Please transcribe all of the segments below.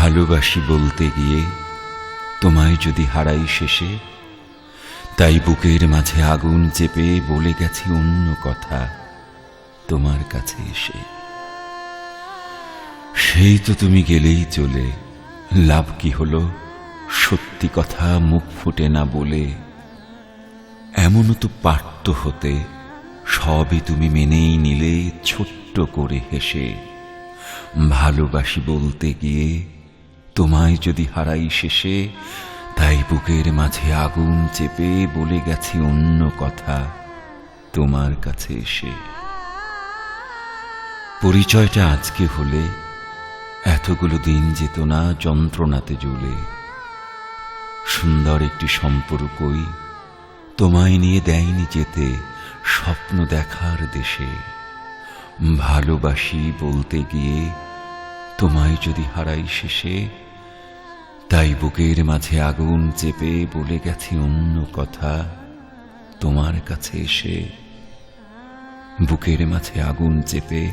ভালোবাসি বলতে গিয়ে তোমায় যদি হারাই শেষে, তাই বুকের মাঝে আগুন চেপে বলে গেছি অন্য কথা তোমার কাছে এসে। সেই তো তুমি গেলেই চলে, লাভ কি হলো? সত্যি কথা মুখ ফুটে না বলে। এমনও তো পারত হতে, সবই তুমি মেনেই নিলে ছোট্ট করে হেসে। ভালোবাসি বলতে গিয়ে তোমায় যদি হারাই শেষে, তাই বুকের মাঝে আগুন চেপে বলে গেছি অন্য কথা তোমার কাছে এসে। পরিচয়টা আজকে হলে, এতগুলো দিন যেত না যন্ত্রণাতে জ্বলে। সুন্দর একটি সম্পর্কই তোমায় নিয়ে দেয়নি যেতে, স্বপ্ন দেখার দেশে। ভালোবাসি বলতে গিয়ে তোমায় যদি হারাই শেষে, তাই বুকের মাঝে আগুন চেপে বলে গেছি অন্য কথা। তোমার কাছে এসে বুকের মাঝে আগুন চেপে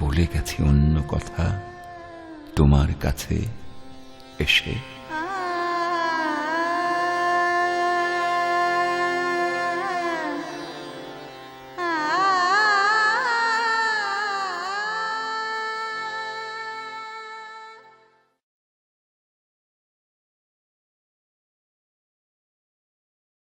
বলে গেছি অন্য কথা। তোমার কাছে এসে